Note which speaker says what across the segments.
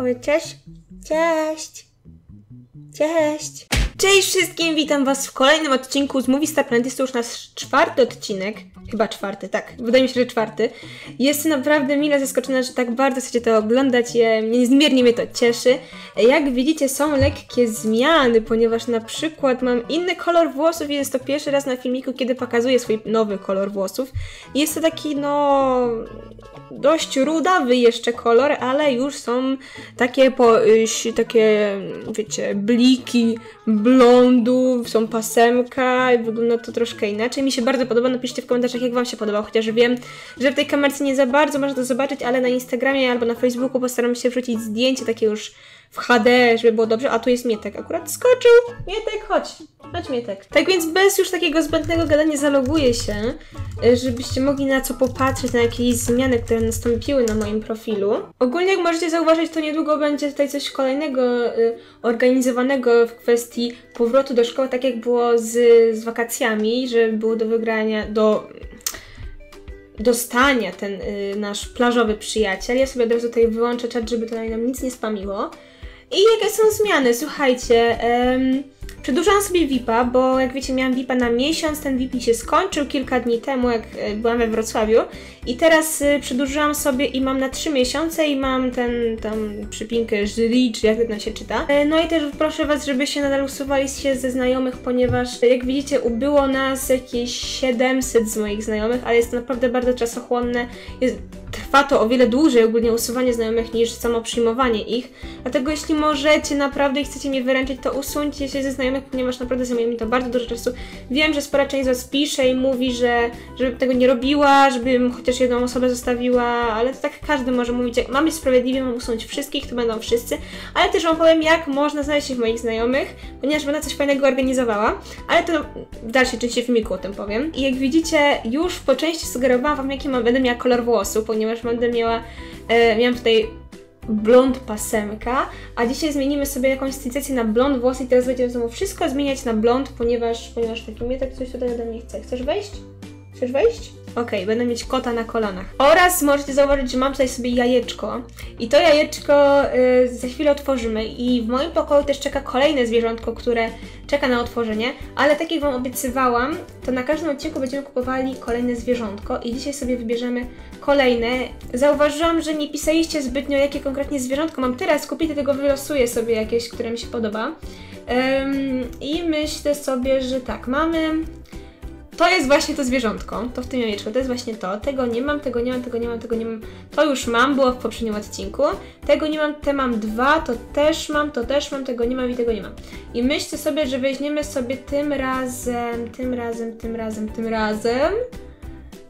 Speaker 1: Powiedz cześć. Cześć. Cześć. Cześć wszystkim, witam was w kolejnym odcinku z Movie Star Planet. Jest to już nasz czwarty odcinek. Chyba czwarty, tak. Wydaje mi się, że czwarty. Jestem naprawdę mile zaskoczona, że tak bardzo chcecie to oglądać. Niezmiernie mnie to cieszy. Jak widzicie, są lekkie zmiany, ponieważ na przykład mam inny kolor włosów i jest to pierwszy raz na filmiku, kiedy pokazuję swój nowy kolor włosów. Jest to taki, no dość rudawy jeszcze kolor, ale już są takie, po, y, takie wiecie, bliki blondu, są pasemka i wygląda to troszkę inaczej. Mi się bardzo podoba, napiszcie w komentarzach jak Wam się podoba, chociaż wiem, że w tej kamerce nie za bardzo można to zobaczyć, ale na Instagramie albo na Facebooku postaram się wrzucić zdjęcie takie już w HD, żeby było dobrze, a tu jest Mietek akurat skoczył. Mietek, chodź. Chodź Mietek. Tak więc bez już takiego zbędnego gadania zaloguję się, y, żebyście mogli na co popatrzeć, na jakieś zmiany, które nastąpiły na moim profilu. Ogólnie jak możecie zauważyć, to niedługo będzie tutaj coś kolejnego y, organizowanego w kwestii powrotu do szkoły, tak jak było z, z wakacjami, że było do wygrania, do dostania ten y, nasz plażowy przyjaciel. Ja sobie od razu tutaj wyłączę czat, żeby tutaj nam nic nie spamiło. I jakie są zmiany? Słuchajcie, em, przedłużałam sobie VIP-a, bo jak wiecie miałam VIP-a na miesiąc, ten VIP się skończył kilka dni temu, jak e, byłam we Wrocławiu i teraz y, przedłużyłam sobie i mam na 3 miesiące i mam ten, tam przypinkę jury, czy jak to się czyta. E, No i też proszę Was, żebyście nadal usuwali się ze znajomych, ponieważ e, jak widzicie ubyło nas jakieś 700 z moich znajomych, ale jest to naprawdę bardzo czasochłonne. Jest, trwa to o wiele dłużej ogólnie usuwanie znajomych niż samo przyjmowanie ich. Dlatego jeśli możecie naprawdę i chcecie mnie wyręczyć, to usuńcie się ze znajomych, ponieważ naprawdę zajmuje mi to bardzo dużo czasu. Wiem, że spora część z Was pisze i mówi, że żebym tego nie robiła, żebym chociaż jedną osobę zostawiła, ale to tak każdy może mówić, jak mam być sprawiedliwy, mam usunąć wszystkich, to będą wszyscy, ale też Wam powiem, jak można znaleźć się w moich znajomych, ponieważ będę coś fajnego organizowała, ale to w dalszej części filmiku o tym powiem. I jak widzicie, już po części sugerowałam Wam, jaki mam, będę miała kolor włosu, ponieważ będę miała, e, miałam tutaj blond pasemka, a dzisiaj zmienimy sobie jakąś stylizację na blond włosy i teraz będziemy znowu wszystko zmieniać na blond, ponieważ, ponieważ taki mnie tak coś tutaj ode mnie chce. Chcesz wejść? Chcesz wejść? Okej, będę mieć kota na kolanach. Oraz możecie zauważyć, że mam tutaj sobie jajeczko. I to jajeczko y, za chwilę otworzymy. I w moim pokoju też czeka kolejne zwierzątko, które czeka na otworzenie. Ale tak jak Wam obiecywałam, to na każdym odcinku będziemy kupowali kolejne zwierzątko. I dzisiaj sobie wybierzemy kolejne. Zauważyłam, że nie pisaliście zbytnio, jakie konkretnie zwierzątko mam teraz kupić, dlatego wylosuję sobie jakieś, które mi się podoba. Ym, I myślę sobie, że tak, mamy to jest właśnie to zwierzątko, to w tym jajeczku, to jest właśnie to. Tego nie mam, tego nie mam, tego nie mam, tego nie mam. To już mam, było w poprzednim odcinku. Tego nie mam, te mam dwa, to też mam, to też mam, tego nie mam i tego nie mam. I myślę sobie, że weźmiemy sobie tym razem, tym razem, tym razem, tym razem.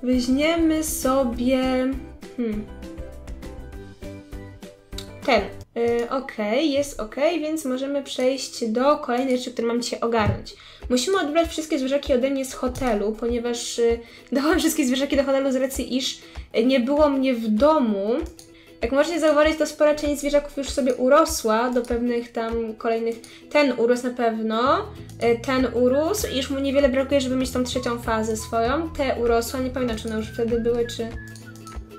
Speaker 1: Weźmiemy sobie... Hmm. Ten. Yy, ok, jest ok, więc możemy przejść do kolejnej rzeczy, którą mam dzisiaj ogarnąć. Musimy odebrać wszystkie zwierzaki ode mnie z hotelu, ponieważ y, dałam wszystkie zwierzaki do hotelu z racji, iż nie było mnie w domu. Jak możecie zauważyć, to spora część zwierzaków już sobie urosła do pewnych tam kolejnych. Ten urósł na pewno, y, ten urósł i już mu niewiele brakuje, żeby mieć tą trzecią fazę swoją. Te urosła, nie pamiętam czy one już wtedy były, czy...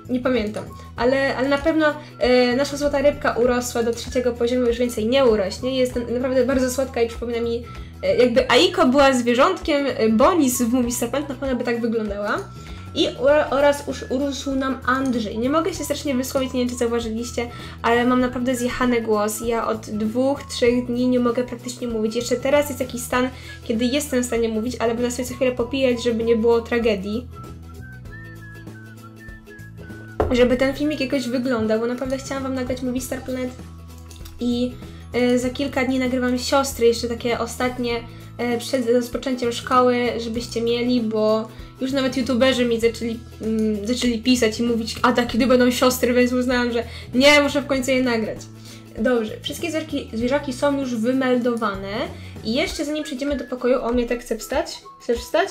Speaker 1: Nie pamiętam, ale, ale na pewno e, nasza złota rybka urosła do trzeciego poziomu, już więcej nie urośnie. Jest naprawdę bardzo słodka i przypomina mi, e, jakby Aiko była zwierzątkiem, e, Bonis w Movie Serpent, na pewno by tak wyglądała. I oraz już urósł nam Andrzej. Nie mogę się strasznie wysłowić, nie wiem czy zauważyliście, ale mam naprawdę zjechany głos. Ja od dwóch, trzech dni nie mogę praktycznie mówić. Jeszcze teraz jest jakiś stan, kiedy jestem w stanie mówić, ale będę sobie co chwilę popijać, żeby nie było tragedii żeby ten filmik jakoś wyglądał, bo naprawdę chciałam Wam nagrać Movie Star Planet i e, za kilka dni nagrywam siostry, jeszcze takie ostatnie e, przed rozpoczęciem szkoły, żebyście mieli, bo już nawet youtuberzy mi zaczęli, mm, zaczęli pisać i mówić, a tak, kiedy będą siostry, więc uznałam, że nie, muszę w końcu je nagrać. Dobrze, wszystkie zwierzaki, zwierzaki są już wymeldowane i jeszcze zanim przejdziemy do pokoju, o mnie tak chce wstać? Chcesz wstać?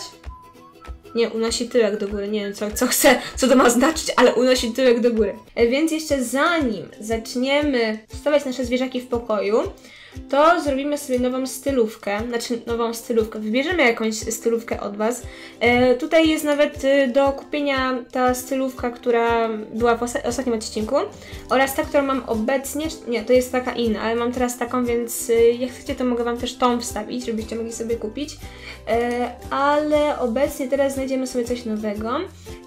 Speaker 1: Nie, unosi tyłek do góry. Nie wiem, co, co chce, co to ma znaczyć, ale unosi tyłek do góry. E, Więc jeszcze zanim zaczniemy stawiać nasze zwierzaki w pokoju, to zrobimy sobie nową stylówkę, znaczy nową stylówkę, wybierzemy jakąś stylówkę od Was. E, tutaj jest nawet e, do kupienia ta stylówka, która była w ostatnim odcinku oraz ta, którą mam obecnie, nie, to jest taka inna, ale mam teraz taką, więc e, jak chcecie, to mogę Wam też tą wstawić, żebyście mogli sobie kupić. E, ale obecnie teraz znajdziemy sobie coś nowego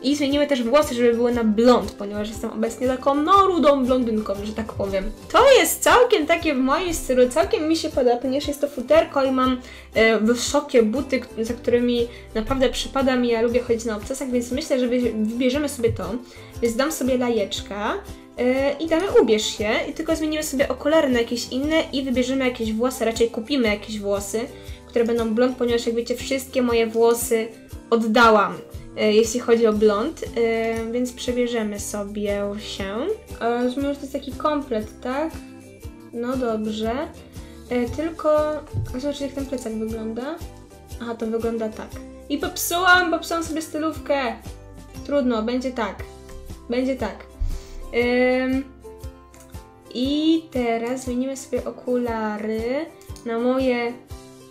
Speaker 1: i zmienimy też włosy, żeby były na blond, ponieważ jestem obecnie taką no rudą blondynką, że tak powiem. To jest całkiem takie w moim stylu, całkiem mi się podoba, ponieważ jest to futerko i mam e, wysokie buty, za którymi naprawdę przypada mi, ja lubię chodzić na obcasach, więc myślę, że wy- wybierzemy sobie to, więc dam sobie lajeczka e, i damy ubierz się i tylko zmienimy sobie okulary na jakieś inne i wybierzemy jakieś włosy, raczej kupimy jakieś włosy, które będą blond, ponieważ jak wiecie, wszystkie moje włosy oddałam, e, jeśli chodzi o blond, więc przebierzemy sobie się. Rozumiem, że to jest taki komplet, tak? No dobrze. E, tylko zobaczyć jak ten plecak wygląda. Aha, to wygląda tak. I popsułam, popsułam sobie stylówkę. Trudno, będzie tak. Będzie tak. Ym, I teraz zmienimy sobie okulary na moje.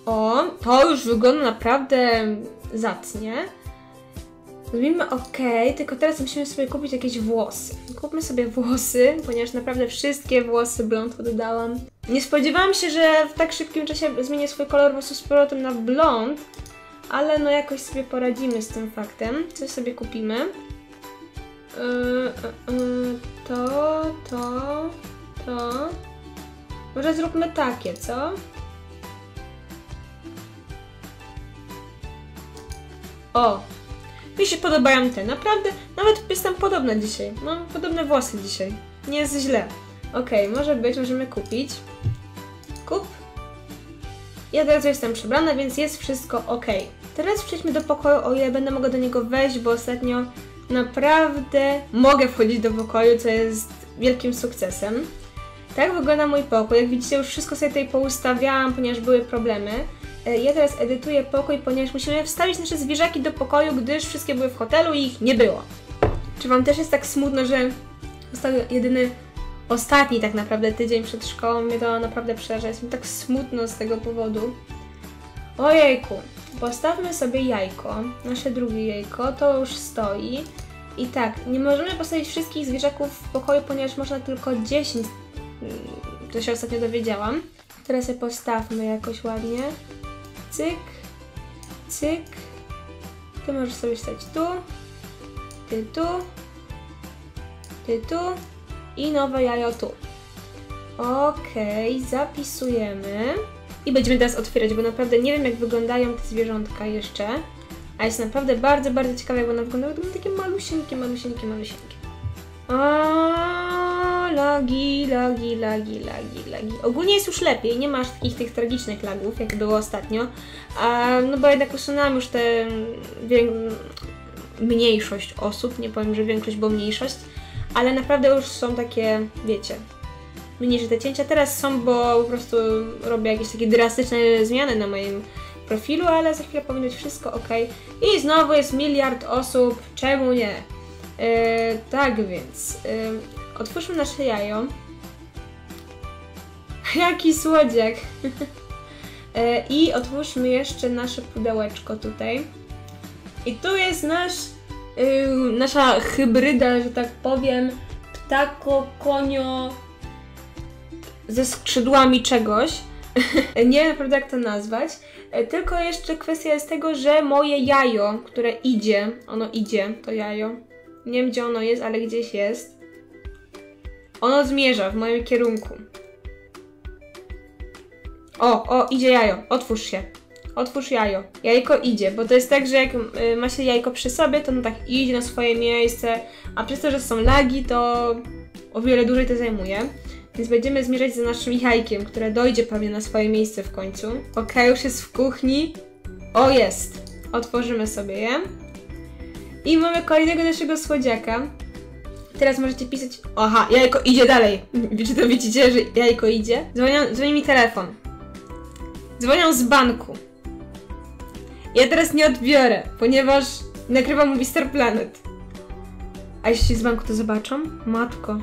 Speaker 1: O, to już wygląda naprawdę zacnie. Zrobimy ok, tylko teraz musimy sobie kupić jakieś włosy. Kupmy sobie włosy, ponieważ naprawdę wszystkie włosy blond oddałam. Nie spodziewałam się, że w tak szybkim czasie zmienię swój kolor włosów z powrotem na blond, ale no jakoś sobie poradzimy z tym faktem. Coś sobie kupimy. Yy, yy, yy, to, to, to. Może zróbmy takie, co? O! Mi się podobają te, naprawdę. Nawet jestem podobna dzisiaj. Mam podobne włosy dzisiaj. Nie jest źle. Okej, może być, możemy kupić. Kup. Ja teraz jestem przebrana, więc jest wszystko ok. Teraz przejdźmy do pokoju, o ile będę mogła do niego wejść, bo ostatnio naprawdę mogę wchodzić do pokoju, co jest wielkim sukcesem. Tak wygląda mój pokój. Jak widzicie, już wszystko sobie tutaj poustawiałam, ponieważ były problemy. E, Ja teraz edytuję pokój, ponieważ musimy wstawić nasze zwierzaki do pokoju, gdyż wszystkie były w hotelu i ich nie było. Czy Wam też jest tak smutno, że został jedyny, ostatni tak naprawdę tydzień przed szkołą? Mnie to naprawdę przeraża. Jest mi tak smutno z tego powodu. Ojejku, postawmy sobie jajko, nasze drugie jajko, to już stoi. I tak, nie możemy postawić wszystkich zwierzaków w pokoju, ponieważ można tylko 10. mm, To się ostatnio dowiedziałam. Teraz je postawmy jakoś ładnie. Cyk, cyk. Ty możesz sobie stać tu, ty tu, ty tu i nowe jajo tu. Okej, zapisujemy. I będziemy teraz otwierać, bo naprawdę nie wiem jak wyglądają te zwierzątka jeszcze. A jest naprawdę bardzo, bardzo ciekawe jak one wyglądają. Takie malusieńkie, malusieńkie, malusieńkie. O, lagi, lagi, lagi, lagi, lagi. Ogólnie jest już lepiej, nie masz takich tych tragicznych lagów, jak było ostatnio. A, no bo jednak usunęłam już tę mniejszość osób, nie powiem, że większość, bo mniejszość, ale naprawdę już są takie, wiecie, mniejsze te cięcia. Teraz są, bo po prostu robię jakieś takie drastyczne zmiany na moim profilu, ale za chwilę powinno być wszystko ok. I znowu jest miliard osób, czemu nie? E, tak więc, e, otwórzmy nasze jajo. Jaki słodziak! e, I otwórzmy jeszcze nasze pudełeczko tutaj. I tu jest nasz, y, nasza hybryda, że tak powiem, ptako, konio ze skrzydłami czegoś. Nie wiem naprawdę jak to nazwać. E, Tylko jeszcze kwestia jest tego, że moje jajo, które idzie, ono idzie, to jajo. Nie wiem gdzie ono jest, ale gdzieś jest. Ono zmierza w moim kierunku. O, o, idzie jajo. Otwórz się. Otwórz jajo. Jajko idzie, bo to jest tak, że jak y, ma się jajko przy sobie, to no tak idzie na swoje miejsce, a przez to, że są lagi, to o wiele dłużej to zajmuje. Więc będziemy zmierzać za naszym jajkiem, które dojdzie pewnie na swoje miejsce w końcu. Ok, już jest w kuchni. O, jest. Otworzymy sobie je. I mamy kolejnego naszego słodziaka. Teraz możecie pisać. Aha, jajko idzie dalej. Czy to widzicie, że jajko idzie? Dzwonią, dzwoni mi telefon. Dzwonią z banku. Ja teraz nie odbiorę, ponieważ Nagrywam Star Planet. A jeśli z banku to zobaczą? Matko.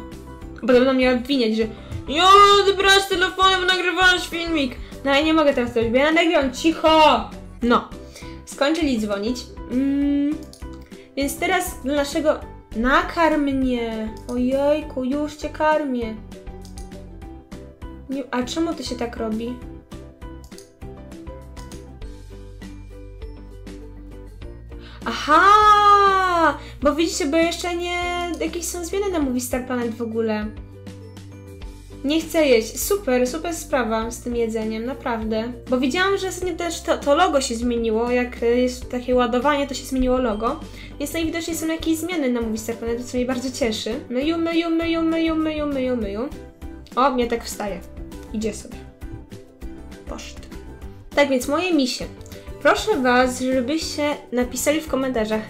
Speaker 1: Będą mnie obwiniać, że ja odebrałaś telefonem, nagrywałeś filmik. No ja nie mogę teraz zrobić, bo ja nagrywam, cicho! No. Skończyli dzwonić. Mm, więc teraz dla naszego... Nakarm mnie! Ojejku, już cię karmię. Nie, a czemu to się tak robi? Aha! Bo widzicie, bo jeszcze nie... Jakieś są zmiany na Movie Star Planet w ogóle. Nie chcę jeść. Super, super sprawa z tym jedzeniem, naprawdę. Bo widziałam, że ostatnio też to, to logo się zmieniło. Jak jest takie ładowanie, to się zmieniło logo. Więc najwidoczniej są jakieś zmiany na Movie Star Planet, co mnie bardzo cieszy. Myju, myju, myju, myju, myju, myju, myju. O, mnie tak wstaje. Idzie sobie. Poszt. Tak więc moje misie. Proszę Was, żebyście napisali w komentarzach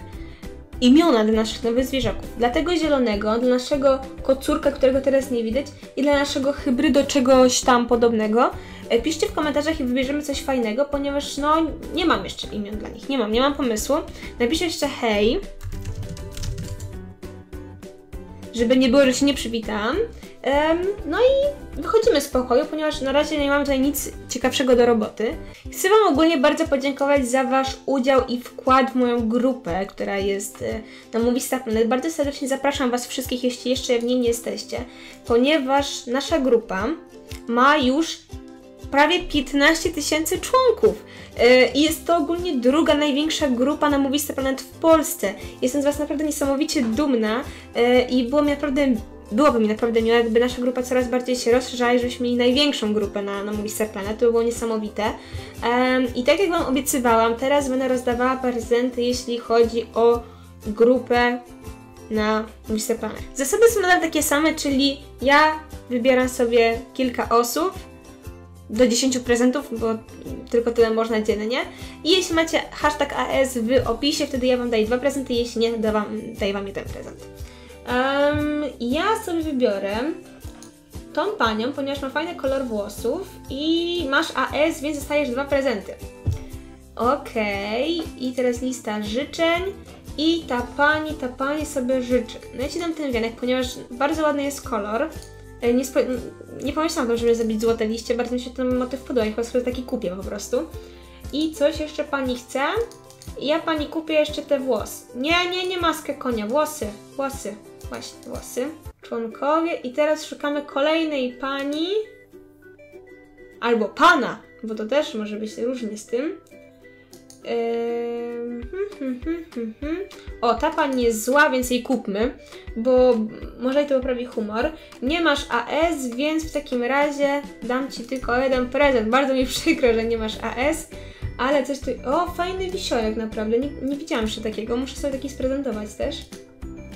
Speaker 1: imiona dla naszych nowych zwierzaków. Dla tego zielonego, dla naszego kocurka, którego teraz nie widać i dla naszego hybrydo czegoś tam podobnego. E, piszcie w komentarzach i wybierzemy coś fajnego, ponieważ no nie mam jeszcze imion dla nich. Nie mam, nie mam pomysłu. Napiszę jeszcze hej. Żeby nie było, że się nie przywitałam. No i wychodzimy z pokoju, ponieważ na razie nie mamy tutaj nic ciekawszego do roboty. Chcę Wam ogólnie bardzo podziękować za Wasz udział i wkład w moją grupę, która jest e, na Movie Planet. Bardzo serdecznie zapraszam Was wszystkich, jeśli jeszcze w niej nie jesteście, ponieważ nasza grupa ma już prawie 15 tysięcy członków. E, I jest to ogólnie druga największa grupa na Movie Star Planet w Polsce. Jestem z Was naprawdę niesamowicie dumna e, i było mi naprawdę byłoby mi naprawdę miło, jakby nasza grupa coraz bardziej się rozszerzała i żebyśmy mieli największą grupę na, na Movistar Planet, to by było niesamowite. Um, I tak jak Wam obiecywałam, teraz będę rozdawała prezenty, jeśli chodzi o grupę na Movistar Planet. Zasady są nadal takie same, czyli ja wybieram sobie kilka osób, do 10 prezentów, bo tylko tyle można dziennie. I jeśli macie hashtag AS w opisie, wtedy ja Wam daję dwa prezenty, jeśli nie, daję Wam, daję wam jeden prezent. Um, ja sobie wybiorę tą panią, ponieważ ma fajny kolor włosów i masz AS, więc dostajesz dwa prezenty. Okej, okay. i teraz lista życzeń. I ta pani, ta pani sobie życzy. No ja Ci dam ten wianek, ponieważ bardzo ładny jest kolor. E, nie, nie pomyślałam o tym, żeby zrobić złote liście, bardzo mi się ten motyw podoba, chyba sobie taki kupię po prostu. I coś jeszcze pani chce? Ja pani kupię jeszcze te włosy. Nie, nie, nie maskę konia, włosy, włosy właśnie włosy. Członkowie i teraz szukamy kolejnej pani albo pana, bo to też może być różnie z tym. O, ta pani jest zła, więc jej kupmy, bo może jej to poprawi humor. Nie masz AS, więc w takim razie dam Ci tylko jeden prezent. Bardzo mi przykro, że nie masz AS, ale coś tu... O, fajny wisionek naprawdę, nie, nie widziałam jeszcze takiego, muszę sobie taki sprezentować też.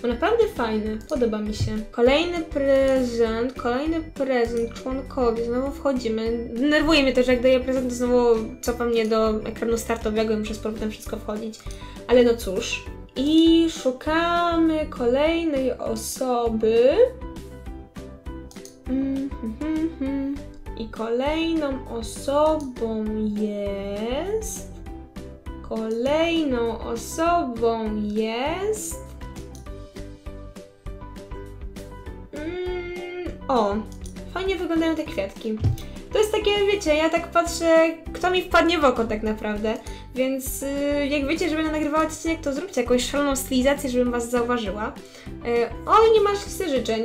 Speaker 1: To naprawdę fajny, podoba mi się. Kolejny prezent, kolejny prezent, członkowie, znowu wchodzimy. Denerwuje mnie to, że jak daję prezent, to znowu cofa mnie do ekranu startowego i muszę z powrotem wszystko wchodzić. Ale no cóż. I szukamy kolejnej osoby. I kolejną osobą jest. Kolejną osobą jest. O, fajnie wyglądają te kwiatki. To jest takie, wiecie, ja tak patrzę, kto mi wpadnie w oko tak naprawdę. Więc yy, jak wiecie, że będę nagrywała odcinek, to zróbcie jakąś szaloną stylizację, żebym Was zauważyła. Yy, oj, nie masz listy życzeń.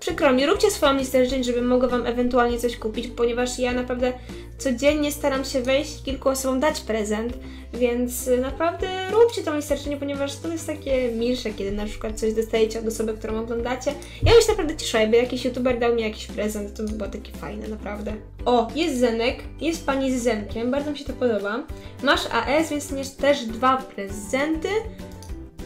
Speaker 1: Przykro mi, róbcie swoją listę życzeń, żebym mogła Wam ewentualnie coś kupić, ponieważ ja naprawdę codziennie staram się wejść kilku osobom dać prezent, więc naprawdę róbcie tą listę życzeń, ponieważ to jest takie milsze, kiedy na przykład coś dostajecie od osoby, którą oglądacie. Ja bym się naprawdę cieszyła, jakby jakiś youtuber dał mi jakiś prezent, to by było takie fajne, naprawdę. O, jest Zenek, jest pani z Zenkiem, bardzo mi się to podoba. Masz AS, więc też dwa prezenty.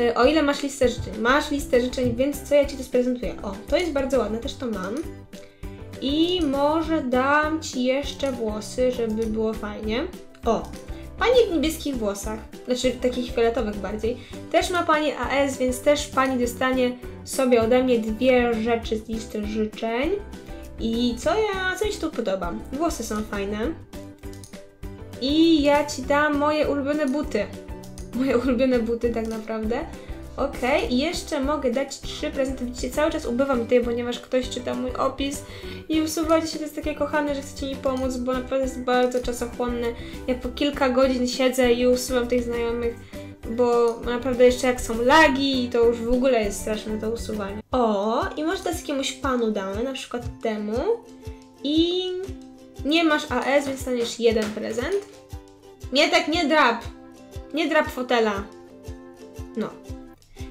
Speaker 1: E, o ile masz listę życzeń? Masz listę życzeń, więc co ja Ci tu sprezentuję? O, to jest bardzo ładne, też to mam. I może dam Ci jeszcze włosy, żeby było fajnie. O, Pani w niebieskich włosach, znaczy takich fioletowych bardziej, też ma Pani AS, więc też Pani dostanie sobie ode mnie dwie rzeczy z listy życzeń. I co ja, co mi się tu podoba? Włosy są fajne. I ja Ci dam moje ulubione buty. Moje ulubione buty tak naprawdę. Okej, i jeszcze mogę dać trzy prezenty. Widzicie, cały czas ubywam tutaj, ponieważ ktoś czyta mój opis i usuwacie się, to jest takie kochane, że chcecie mi pomóc, bo naprawdę jest bardzo czasochłonne. Ja po kilka godzin siedzę i usuwam tych znajomych, bo naprawdę jeszcze jak są lagi, to już w ogóle jest straszne to usuwanie. O, i może dać jakiemuś panu damy, na przykład temu. I nie masz AS, więc staniesz jeden prezent. Nie tak, nie drap! Nie drap fotela. No.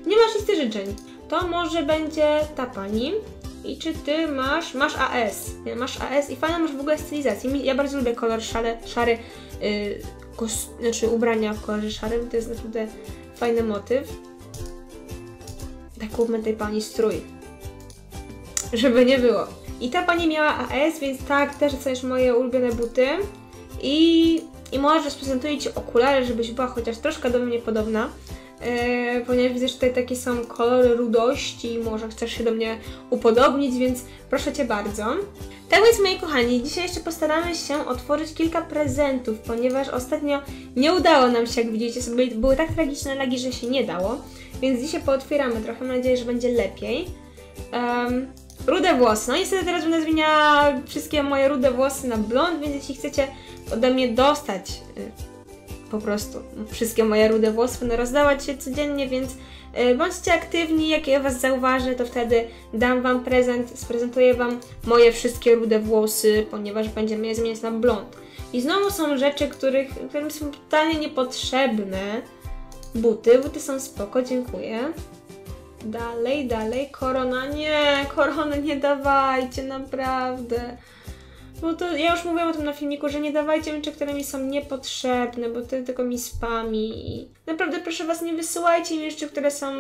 Speaker 1: Nie masz listy życzeń. To może będzie ta pani. I czy ty masz, masz AS, masz AS i fajna masz w ogóle stylizację. Ja bardzo lubię kolor szary, szary, yy, znaczy ubrania w kolorze szarym, to jest naprawdę fajny motyw. Tak kupmy tej pani strój. Żeby nie było. I ta pani miała AS, więc tak, też chcesz moje ulubione buty. I, i może sprezentuję Ci okulary, żebyś była chociaż troszkę do mnie podobna. E, ponieważ widzę, że tutaj takie są kolory rudości, może chcesz się do mnie upodobnić, więc proszę Cię bardzo. Tak więc moi kochani, dzisiaj jeszcze postaramy się otworzyć kilka prezentów, ponieważ ostatnio nie udało nam się, jak widzicie sobie, były tak tragiczne lagi, że się nie dało, więc dzisiaj pootwieramy trochę, mam nadzieję, że będzie lepiej. Um, rude włosy, no niestety teraz będę zmieniała wszystkie moje rude włosy na blond, więc jeśli chcecie ode mnie dostać y, po prostu wszystkie moje rude włosy będę rozdawać się codziennie, więc e, bądźcie aktywni, jak ja Was zauważę, to wtedy dam Wam prezent, sprezentuję Wam moje wszystkie rude włosy, ponieważ będziemy je zmieniać na blond. I znowu są rzeczy, których, które mi są totalnie niepotrzebne. Buty, buty są spoko, dziękuję. Dalej, dalej, korona, nie, korony nie dawajcie, naprawdę. No to ja już mówiłam o tym na filmiku, że nie dawajcie rzeczy, które mi są niepotrzebne, bo to tylko mi spami. I naprawdę proszę Was, nie wysyłajcie mi rzeczy, które są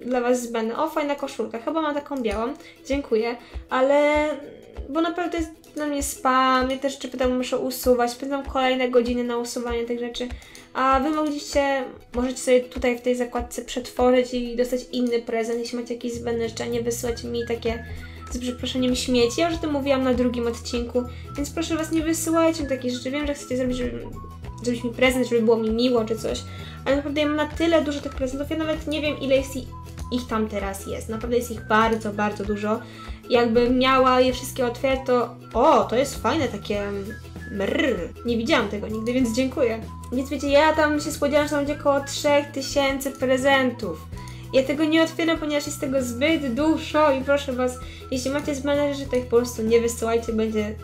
Speaker 1: dla Was zbędne. O, fajna koszulka, chyba mam taką białą, dziękuję, ale bo naprawdę jest dla mnie spam, ja też rzeczy pytam, muszę usuwać, pytam kolejne godziny na usuwanie tych rzeczy, a Wy mogliście, możecie sobie tutaj w tej zakładce przetworzyć i dostać inny prezent, jeśli macie jakieś zbędne rzeczy, a nie wysyłać mi takie z przeproszeniem śmieci. Ja już o tym mówiłam na drugim odcinku, więc proszę Was nie wysyłajcie mi takich rzeczy. Wiem, że chcecie zrobić, żeby, zrobić mi prezent, żeby było mi miło czy coś, ale naprawdę ja mam na tyle dużo tych prezentów, ja nawet nie wiem ile jest ich tam teraz jest. Naprawdę jest ich bardzo, bardzo dużo. Jakbym miała je wszystkie otwierać, to o, to jest fajne takie mrr. Nie widziałam tego nigdy, więc dziękuję. Więc wiecie, ja tam się spodziewałam, że tam będzie około 3000 prezentów. Ja tego nie otwieram, ponieważ jest tego zbyt dużo i proszę Was, jeśli macie z że to ich po prostu nie wysyłajcie, będzie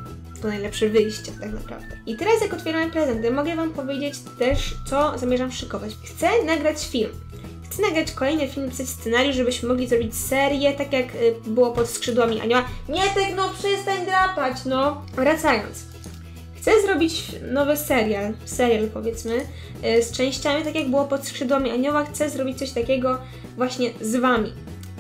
Speaker 1: to najlepsze wyjście tak naprawdę. I teraz jak otwieramy prezenty, mogę Wam powiedzieć też, co zamierzam szykować. Chcę nagrać film. Chcę nagrać kolejny film, pisać scenariusz, żebyśmy mogli zrobić serię, tak jak y, było pod skrzydłami anioła. Nie tak, no przestań drapać, no. Wracając. Chcę zrobić nowy serial, serial powiedzmy, e, z częściami, tak jak było pod skrzydłami anioła. Chcę zrobić coś takiego właśnie z Wami.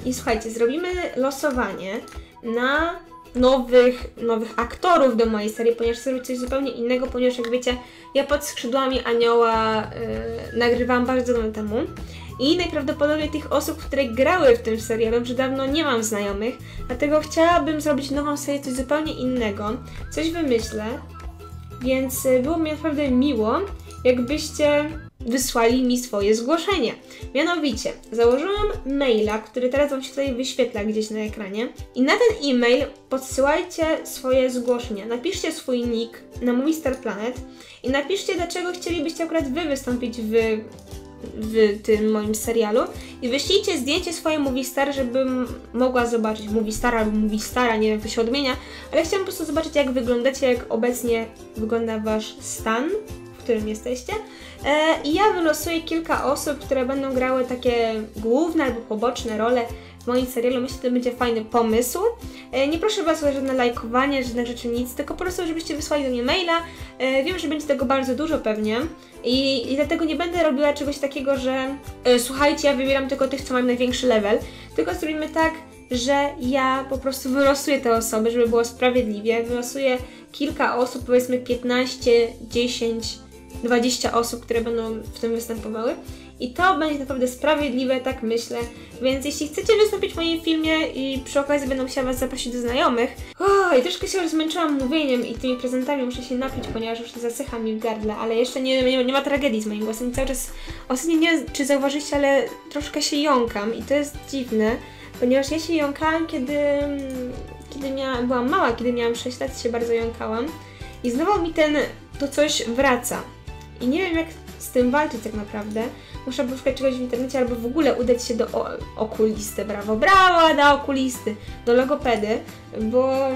Speaker 1: I słuchajcie, zrobimy losowanie na nowych, nowych aktorów do mojej serii, ponieważ chcę zrobić coś zupełnie innego, ponieważ jak wiecie, ja pod skrzydłami anioła yy, nagrywałam bardzo dawno temu. I najprawdopodobniej tych osób, które grały w tym serialu, że dawno nie mam znajomych, dlatego chciałabym zrobić nową serię, coś zupełnie innego, coś wymyślę, więc y, było mi naprawdę miło, jakbyście wysłali mi swoje zgłoszenie. Mianowicie, założyłam maila, który teraz Wam się tutaj wyświetla gdzieś na ekranie i na ten e-mail podsyłajcie swoje zgłoszenia. Napiszcie swój nick na Movie Planet i napiszcie, dlaczego chcielibyście akurat Wy wystąpić w w tym moim serialu i wyślijcie zdjęcie swoje Movie Star, żebym mogła zobaczyć Movie albo Movie nie wiem to się odmienia, ale chciałam po prostu zobaczyć jak wyglądacie, jak obecnie wygląda Wasz stan, w którym jesteście. E, I ja wylosuję kilka osób, które będą grały takie główne albo poboczne role w moim serialu. Myślę, że to będzie fajny pomysł. E, nie proszę Was o żadne lajkowanie, żadne rzeczy, nic, tylko po prostu, żebyście wysłali do mnie maila. E, wiem, że będzie tego bardzo dużo pewnie i, i dlatego nie będę robiła czegoś takiego, że e, słuchajcie, ja wybieram tylko tych, co mają największy level, tylko zrobimy tak, że ja po prostu wylosuję te osoby, żeby było sprawiedliwie. Wylosuję kilka osób, powiedzmy 15, 10, 20 osób, które będą w tym występowały i to będzie naprawdę sprawiedliwe, tak myślę. Więc jeśli chcecie wystąpić w moim filmie i przy okazji będę musiała Was zaprosić do znajomych, o, i troszkę się już zmęczyłam mówieniem i tymi prezentami muszę się napić, ponieważ już zasycha mi w gardle, ale jeszcze nie, nie, nie ma tragedii z moim głosem. Cały czas, ostatnio nie wiem, czy zauważyliście, ale troszkę się jąkam i to jest dziwne, ponieważ ja się jąkałam, kiedy, kiedy miałam, byłam mała, kiedy miałam 6 lat, się bardzo jąkałam i znowu mi ten, to coś wraca. I nie wiem, jak z tym walczyć tak naprawdę. Muszę poszukać czegoś w internecie albo w ogóle udać się do okulisty. Brawo, brawo, do okulisty, do logopedy, bo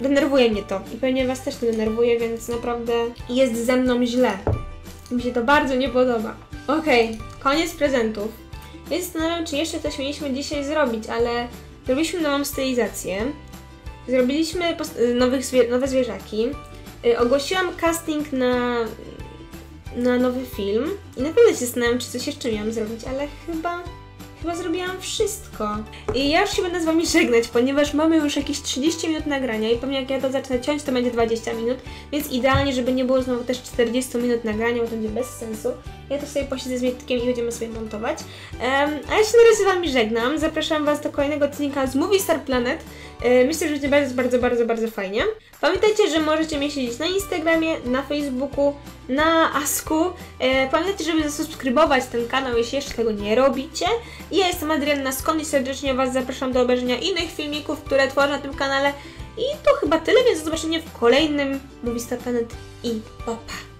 Speaker 1: denerwuje mnie to i pewnie Was też to denerwuje, więc naprawdę jest ze mną źle. Mi się to bardzo nie podoba. Okej, koniec prezentów. Więc zastanawiam, czy jeszcze coś mieliśmy dzisiaj zrobić, ale zrobiliśmy nową stylizację. Zrobiliśmy nowych nowe zwierzaki. Y, Ogłosiłam casting na, na nowy film i naprawdę się zastanawiam, czy coś jeszcze miałam zrobić, ale chyba, chyba zrobiłam wszystko. I ja już się będę z Wami żegnać, ponieważ mamy już jakieś 30 minut nagrania i pewnie jak ja to zacznę ciąć, to będzie 20 minut, więc idealnie, żeby nie było znowu też 40 minut nagrania, bo to będzie bez sensu. Ja to sobie posiedzę z Mietkiem i będziemy sobie montować. Em, a ja się na razie z Wami żegnam. Zapraszam Was do kolejnego odcinka z Movie Star Planet. E, Myślę, że będzie bardzo, bardzo, bardzo, bardzo fajnie. Pamiętajcie, że możecie mnie śledzić na Instagramie, na Facebooku, na Asku. E, Pamiętajcie, żeby zasubskrybować ten kanał, jeśli jeszcze tego nie robicie. Ja jestem Adrianna Skąd i serdecznie Was zapraszam do obejrzenia innych filmików, które tworzę na tym kanale. I to chyba tyle, więc do zobaczenia w kolejnym Movie Star Planet i opa!